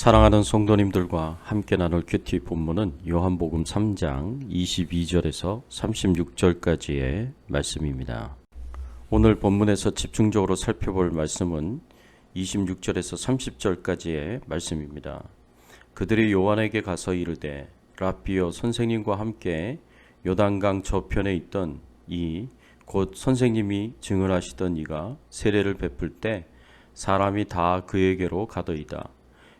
사랑하는 성도님들과 함께 나눌 큐티 본문은 요한복음 3장 22절에서 36절까지의 말씀입니다. 오늘 본문에서 집중적으로 살펴볼 말씀은 26절에서 30절까지의 말씀입니다. 그들이 요한에게 가서 이르되 라비오 선생님과 함께 요단강 저편에 있던 이 곧 선생님이 증언하시던 이가 세례를 베풀 때 사람이 다 그에게로 가더이다.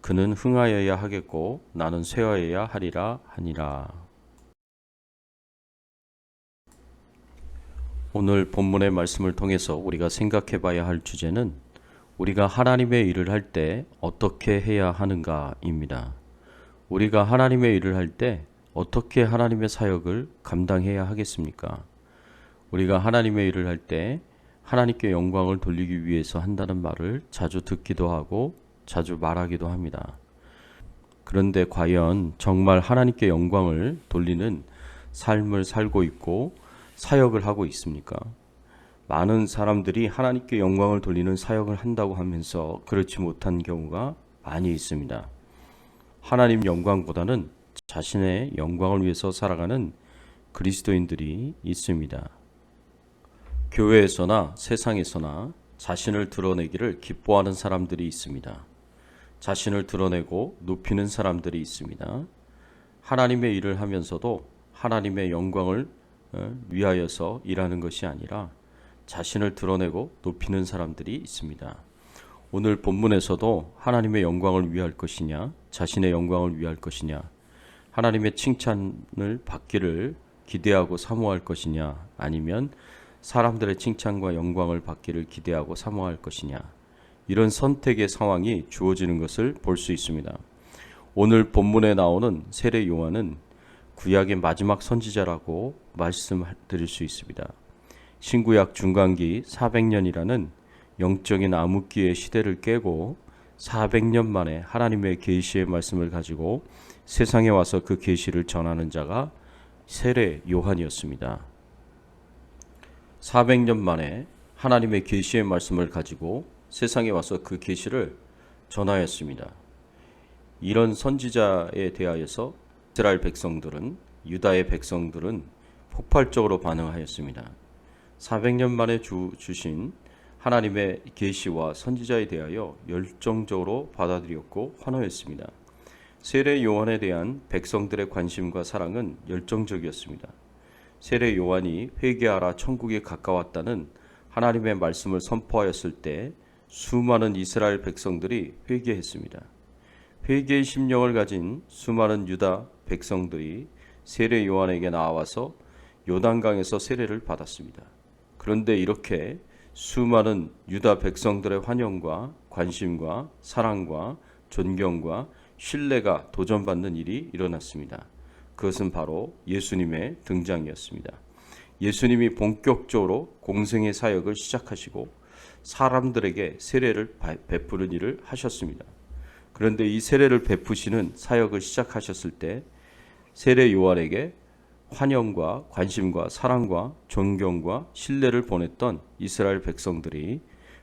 그는 흥하여야 하겠고 나는 쇠하여야 하리라 하니라. 오늘 본문의 말씀을 통해서 우리가 생각해 봐야 할 주제는 우리가 하나님의 일을 할 때 어떻게 해야 하는가입니다. 우리가 하나님의 일을 할 때 어떻게 하나님의 사역을 감당해야 하겠습니까? 우리가 하나님의 일을 할 때 하나님께 영광을 돌리기 위해서 한다는 말을 자주 듣기도 하고 자주 말하기도 합니다. 그런데 과연 정말 하나님께 영광을 돌리는 삶을 살고 있고 사역을 하고 있습니까? 많은 사람들이 하나님께 영광을 돌리는 사역을 한다고 하면서 그렇지 못한 경우가 많이 있습니다. 하나님 영광보다는 자신의 영광을 위해서 살아가는 그리스도인들이 있습니다. 교회에서나 세상에서나 자신을 드러내기를 기뻐하는 사람들이 있습니다. 자신을 드러내고 높이는 사람들이 있습니다. 하나님의 일을 하면서도 하나님의 영광을 어, 위하여서 일하는 것이 아니라 자신을 드러내고 높이는 사람들이 있습니다. 오늘 본문에서도 하나님의 영광을 위할 것이냐, 자신의 영광을 위할 것이냐, 하나님의 칭찬을 받기를 기대하고 사모할 것이냐, 아니면 사람들의 칭찬과 영광을 받기를 기대하고 사모할 것이냐, 이런 선택의 상황이 주어지는 것을 볼 수 있습니다. 오늘 본문에 나오는 세례 요한은 구약의 마지막 선지자라고 말씀드릴 수 있습니다. 신구약 중간기 400년이라는 영적인 암흑기의 시대를 깨고 400년 만에 하나님의 계시의 말씀을 가지고 세상에 와서 그 계시를 전하는 자가 세례 요한이었습니다. 400년 만에 하나님의 계시의 말씀을 가지고 세상에 와서 그 계시를 전하였습니다. 이런 선지자에 대하여서 이스라엘 백성들은 유다의 백성들은 폭발적으로 반응하였습니다. 400년 만에 주, 주신 하나님의 계시와 선지자에 대하여 열정적으로 받아들였고 환호했습니다. 세례 요한에 대한 백성들의 관심과 사랑은 열정적이었습니다. 세례 요한이 회개하라 천국에 가까웠다는 하나님의 말씀을 선포하였을 때 수많은 이스라엘 백성들이 회개했습니다. 회개의 심령을 가진 수많은 유다 백성들이 세례 요한에게 나와서 요단강에서 세례를 받았습니다. 그런데 이렇게 수많은 유다 백성들의 환영과 관심과 사랑과 존경과 신뢰가 도전받는 일이 일어났습니다. 그것은 바로 예수님의 등장이었습니다. 예수님이 본격적으로 공생의 사역을 시작하시고 사람들에게 세례를 베푸는 일을 하셨습니다. 그런데 이 세례를 베푸시는 사역을 시작하셨을 때 세례 요한에게 환영과 관심과 사랑과 존경과 신뢰를 보냈던 이스라엘 백성들이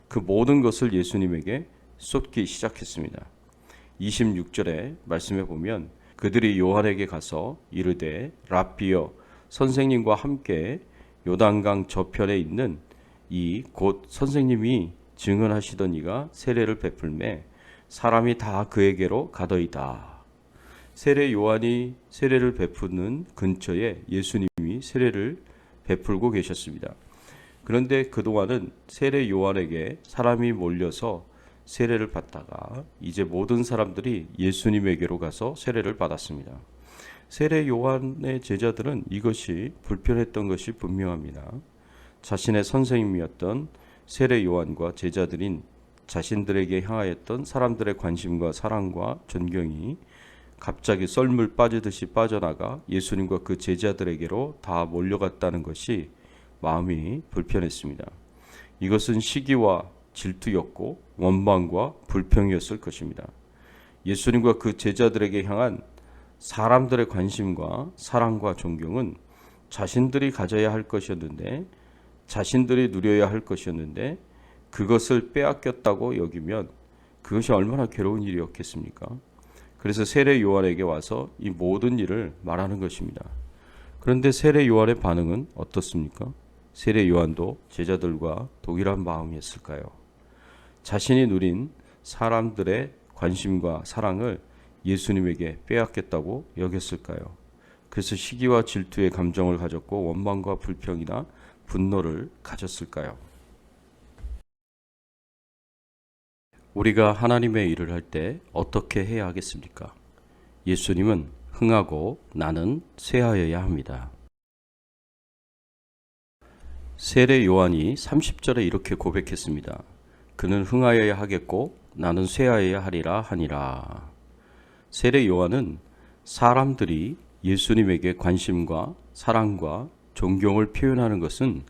그 모든 것을 예수님에게 쏟기 시작했습니다. 26절에 말씀해 보면 그들이 요한에게 가서 이르되 라비어 선생님과 함께 요단강 저편에 있는 이 곧 선생님이 증언하시던 이가 세례를 베풀매 사람이 다 그에게로 가더이다. 세례 요한이 세례를 베푸는 근처에 예수님이 세례를 베풀고 계셨습니다. 그런데 그동안은 세례 요한에게 사람이 몰려서 세례를 받다가 이제 모든 사람들이 예수님에게로 가서 세례를 받았습니다. 세례 요한의 제자들은 이것이 불편했던 것이 분명합니다. 자신의 선생님이었던 세례 요한과 제자들인 자신들에게 향하였던 사람들의 관심과 사랑과 존경이 갑자기 썰물 빠지듯이 빠져나가 예수님과 그 제자들에게로 다 몰려갔다는 것이 마음이 불편했습니다. 이것은 시기와 질투였고 원망과 불평이었을 것입니다. 예수님과 그 제자들에게 향한 사람들의 관심과 사랑과 존경은 자신들이 가져야 할 것이었는데 자신들이 누려야 할 것이었는데 그것을 빼앗겼다고 여기면 그것이 얼마나 괴로운 일이었겠습니까? 그래서 세례 요한에게 와서 이 모든 일을 말하는 것입니다. 그런데 세례 요한의 반응은 어떻습니까? 세례 요한도 제자들과 동일한 마음이었을까요? 자신이 누린 사람들의 관심과 사랑을 예수님에게 빼앗겼다고 여겼을까요? 그래서 시기와 질투의 감정을 가졌고 원망과 불평이나 분노를 가졌을까요? 우리가 하나님의 일을 할 때 어떻게 해야 하겠습니까? 예수님은 흥하고 나는 쇠하여야 합니다. 세례 요한이 30절에 이렇게 고백했습니다. 그는 흥하여야 하겠고 나는 쇠하여야 하리라 하니라. 세례 요한은 사람들이 예수님에게 관심과 사랑과 존경을 표현하는 것은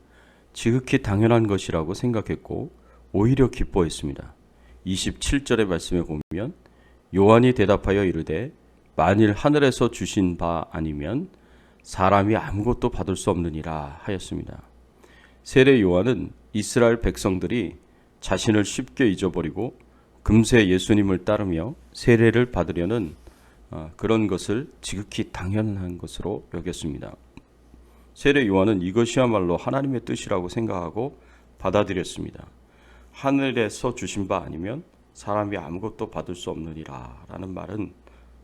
지극히 당연한 것이라고 생각했고 오히려 기뻐했습니다. 27절의 말씀에 보면 요한이 대답하여 이르되 만일 하늘에서 주신 바 아니면 사람이 아무것도 받을 수 없느니라 하였습니다. 세례 요한은 이스라엘 백성들이 자신을 쉽게 잊어버리고 금세 예수님을 따르며 세례를 받으려는 어, 그런 것을 지극히 당연한 것으로 여겼습니다. 세례 요한은 이것이야말로 하나님의 뜻이라고 생각하고 받아들였습니다. 하늘에서 주신 바 아니면 사람이 아무것도 받을 수 없느니라 라는 말은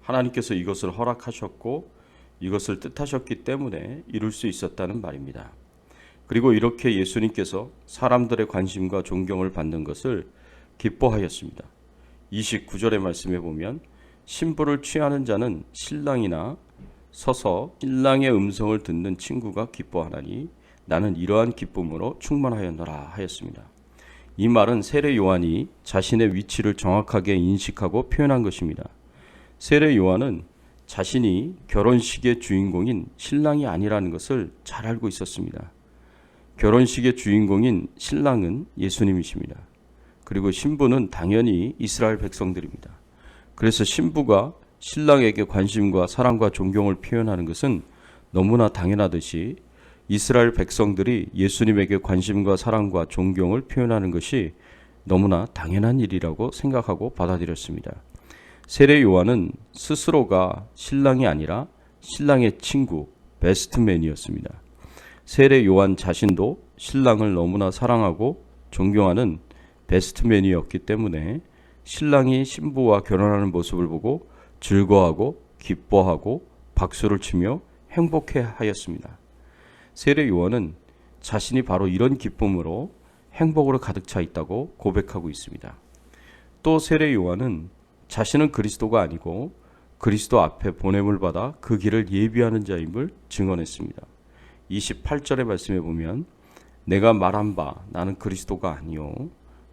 하나님께서 이것을 허락하셨고 이것을 뜻하셨기 때문에 이룰 수 있었다는 말입니다. 그리고 이렇게 예수님께서 사람들의 관심과 존경을 받는 것을 기뻐하였습니다. 29절의 말씀에 보면 신부를 취하는 자는 신랑이나 서서 신랑의 음성을 듣는 친구가 기뻐하나니 나는 이러한 기쁨으로 충만하였노라 하였습니다. 이 말은 세례 요한이 자신의 위치를 정확하게 인식하고 표현한 것입니다. 세례 요한은 자신이 결혼식의 주인공인 신랑이 아니라는 것을 잘 알고 있었습니다. 결혼식의 주인공인 신랑은 예수님이십니다. 그리고 신부는 당연히 이스라엘 백성들입니다. 그래서 신부가 신랑에게 관심과 사랑과 존경을 표현하는 것은 너무나 당연하듯이 이스라엘 백성들이 예수님에게 관심과 사랑과 존경을 표현하는 것이 너무나 당연한 일이라고 생각하고 받아들였습니다. 세례 요한은 스스로가 신랑이 아니라 신랑의 친구, 베스트맨이었습니다. 세례 요한 자신도 신랑을 너무나 사랑하고 존경하는 베스트맨이었기 때문에 신랑이 신부와 결혼하는 모습을 보고 즐거워하고 기뻐하고 박수를 치며 행복해 하였습니다. 세례 요한은 자신이 바로 이런 기쁨으로 행복으로 가득 차 있다고 고백하고 있습니다. 또 세례 요한은 자신은 그리스도가 아니고 그리스도 앞에 보냄을 받아 그 길을 예비하는 자임을 증언했습니다. 28절의 말씀에 보면 내가 말한 바 나는 그리스도가 아니요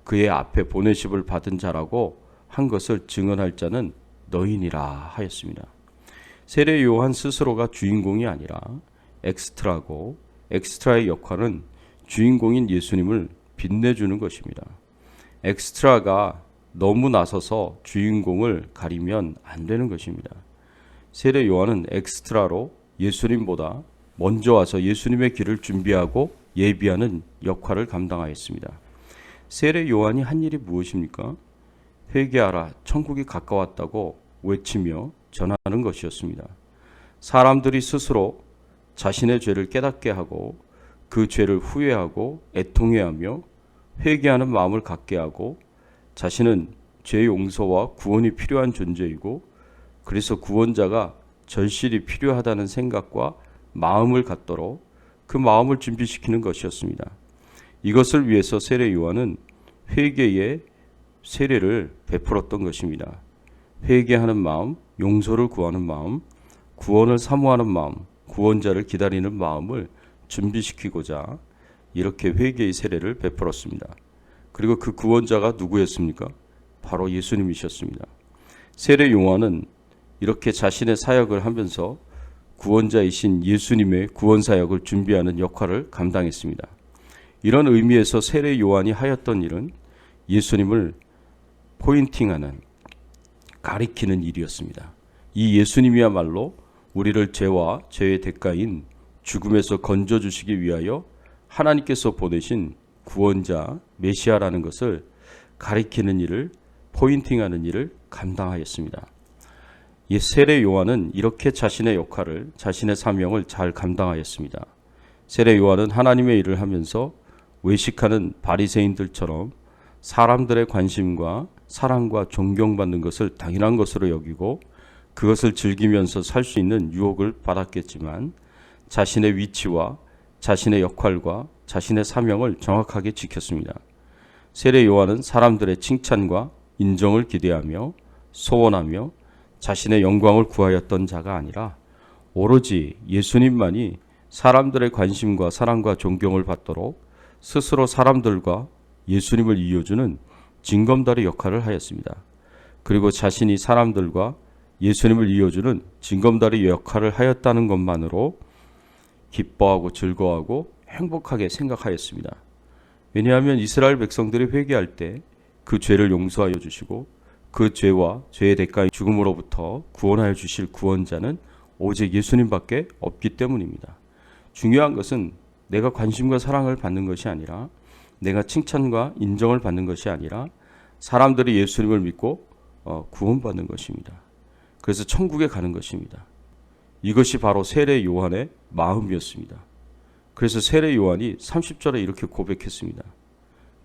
그의 앞에 보내심을 받은 자라고 한 것을 증언할 자는 너희니라 하였습니다. 세례 요한 스스로가 주인공이 아니라 엑스트라고 엑스트라의 역할은 주인공인 예수님을 빛내주는 것입니다. 엑스트라가 너무 나서서 주인공을 가리면 안 되는 것입니다. 세례 요한은 엑스트라로 예수님보다 먼저 와서 예수님의 길을 준비하고 예비하는 역할을 감당하였습니다. 세례 요한이 한 일이 무엇입니까? 회개하라, 천국이 가까웠다고 외치며 전하는 것이었습니다. 사람들이 스스로 자신의 죄를 깨닫게 하고 그 죄를 후회하고 애통해하며 회개하는 마음을 갖게 하고 자신은 죄 용서와 구원이 필요한 존재이고 그래서 구원자가 절실히 필요하다는 생각과 마음을 갖도록 그 마음을 준비시키는 것이었습니다. 이것을 위해서 세례 요한은 회개의 세례를 베풀었던 것입니다. 회개하는 마음, 용서를 구하는 마음, 구원을 사모하는 마음, 구원자를 기다리는 마음을 준비시키고자 이렇게 회개의 세례를 베풀었습니다. 그리고 그 구원자가 누구였습니까? 바로 예수님이셨습니다. 세례 요한은 이렇게 자신의 사역을 하면서 구원자이신 예수님의 구원 사역을 준비하는 역할을 감당했습니다. 이런 의미에서 세례 요한이 하였던 일은 예수님을 포인팅하는 가리키는 일이었습니다. 이 예수님이야말로 우리를 죄와 죄의 대가인 죽음에서 건져 주시기 위하여 하나님께서 보내신 구원자 메시아라는 것을 가리키는 일을 포인팅하는 일을 감당하였습니다. 이 세례 요한은 이렇게 자신의 역할을 자신의 사명을 잘 감당하였습니다. 세례 요한은 하나님의 일을 하면서 외식하는 바리새인들처럼 사람들의 관심과 사랑과 존경받는 것을 당연한 것으로 여기고 그것을 즐기면서 살 수 있는 유혹을 받았겠지만 자신의 위치와 자신의 역할과 자신의 사명을 정확하게 지켰습니다. 세례 요한은 사람들의 칭찬과 인정을 기대하며 소원하며 자신의 영광을 구하였던 자가 아니라 오로지 예수님만이 사람들의 관심과 사랑과 존경을 받도록 스스로 사람들과 예수님을 이어주는 징검다리 역할을 하였습니다. 그리고 자신이 사람들과 예수님을 이어주는 징검다리 역할을 하였다는 것만으로 기뻐하고 즐거워하고 행복하게 생각하였습니다. 왜냐하면 이스라엘 백성들이 회개할 때 그 죄를 용서하여 주시고 그 죄와 죄의 대가인 죽음으로부터 구원하여 주실 구원자는 오직 예수님밖에 없기 때문입니다. 중요한 것은 내가 관심과 사랑을 받는 것이 아니라 내가 칭찬과 인정을 받는 것이 아니라 사람들이 예수님을 믿고 어, 구원받는 것입니다. 그래서 천국에 가는 것입니다. 이것이 바로 세례 요한의 마음이었습니다. 그래서 세례 요한이 30절에 이렇게 고백했습니다.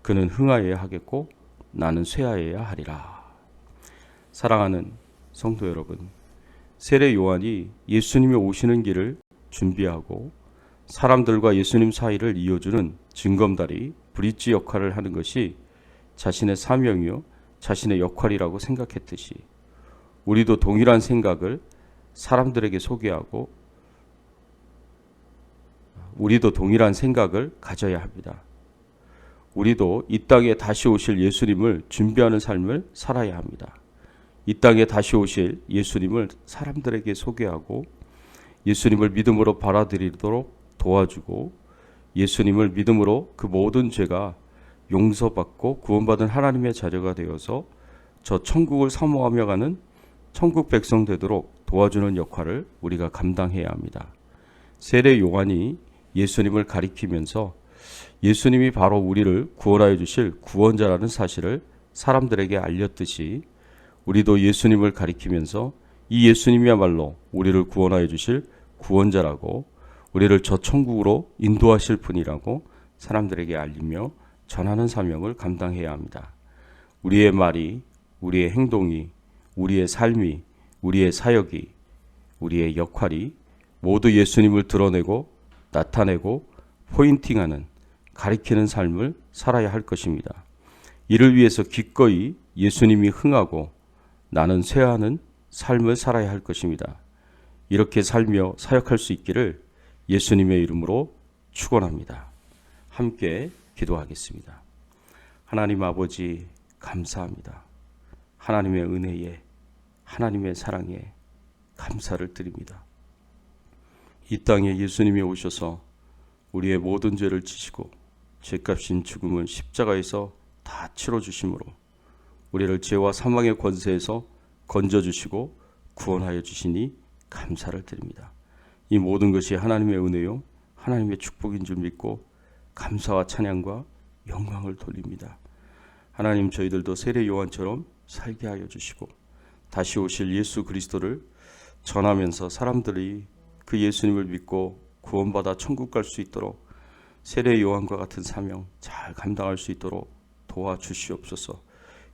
그는 흥하여야 하겠고 나는 쇠하여야 하리라. 사랑하는 성도 여러분, 세례 요한이 예수님이 오시는 길을 준비하고 사람들과 예수님 사이를 이어주는 징검다리, 브릿지 역할을 하는 것이 자신의 사명이요, 자신의 역할이라고 생각했듯이 우리도 동일한 생각을 사람들에게 소개하고 우리도 동일한 생각을 가져야 합니다. 우리도 이 땅에 다시 오실 예수님을 준비하는 삶을 살아야 합니다. 이 땅에 다시 오실 예수님을 사람들에게 소개하고 예수님을 믿음으로 받아들이도록 도와주고 예수님을 믿음으로 그 모든 죄가 용서받고 구원받은 하나님의 자녀가 되어서 저 천국을 사모하며 가는 천국 백성 되도록 도와주는 역할을 우리가 감당해야 합니다. 세례 요한이 예수님을 가리키면서 예수님이 바로 우리를 구원하여 주실 구원자라는 사실을 사람들에게 알렸듯이 우리도 예수님을 가리키면서 이 예수님이야말로 우리를 구원하여 주실 구원자라고 우리를 저 천국으로 인도하실 분이라고 사람들에게 알리며 전하는 사명을 감당해야 합니다. 우리의 말이, 우리의 행동이, 우리의 삶이, 우리의 사역이, 우리의 역할이 모두 예수님을 드러내고 나타내고 포인팅하는 가리키는 삶을 살아야 할 것입니다. 이를 위해서 기꺼이 예수님이 흥하고 나는 쇠하는 삶을 살아야 할 것입니다. 이렇게 살며 사역할 수 있기를 예수님의 이름으로 축원합니다. 함께 기도하겠습니다. 하나님 아버지 감사합니다. 하나님의 은혜에 하나님의 사랑에 감사를 드립니다. 이 땅에 예수님이 오셔서 우리의 모든 죄를 지시고 죄값인 죽음을 십자가에서 다 치러 주심으로 우리를 죄와 사망의 권세에서 건져 주시고 구원하여 주시니 감사를 드립니다. 이 모든 것이 하나님의 은혜요 하나님의 축복인 줄 믿고 감사와 찬양과 영광을 돌립니다. 하나님 저희들도 세례 요한처럼 살게 하여 주시고 다시 오실 예수 그리스도를 전하면서 사람들이 그 예수님을 믿고 구원받아 천국 갈 수 있도록 세례 요한과 같은 사명 잘 감당할 수 있도록 도와주시옵소서.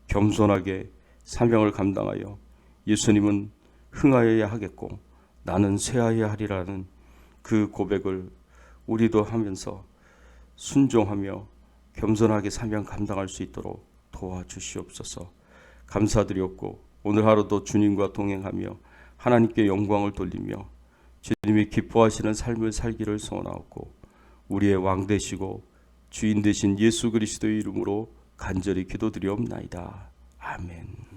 겸손하게 사명을 감당하여 예수님은 흥하여야 하겠고 나는 쇠하여야 하리라는 그 고백을 우리도 하면서 순종하며 겸손하게 사명 감당할 수 있도록 도와주시옵소서. 감사드렸고 오늘 하루도 주님과 동행하며 하나님께 영광을 돌리며 주님이 기뻐하시는 삶을 살기를 소원하옵고 우리의 왕 되시고 주인 되신 예수 그리스도의 이름으로 간절히 기도드리옵나이다. 아멘.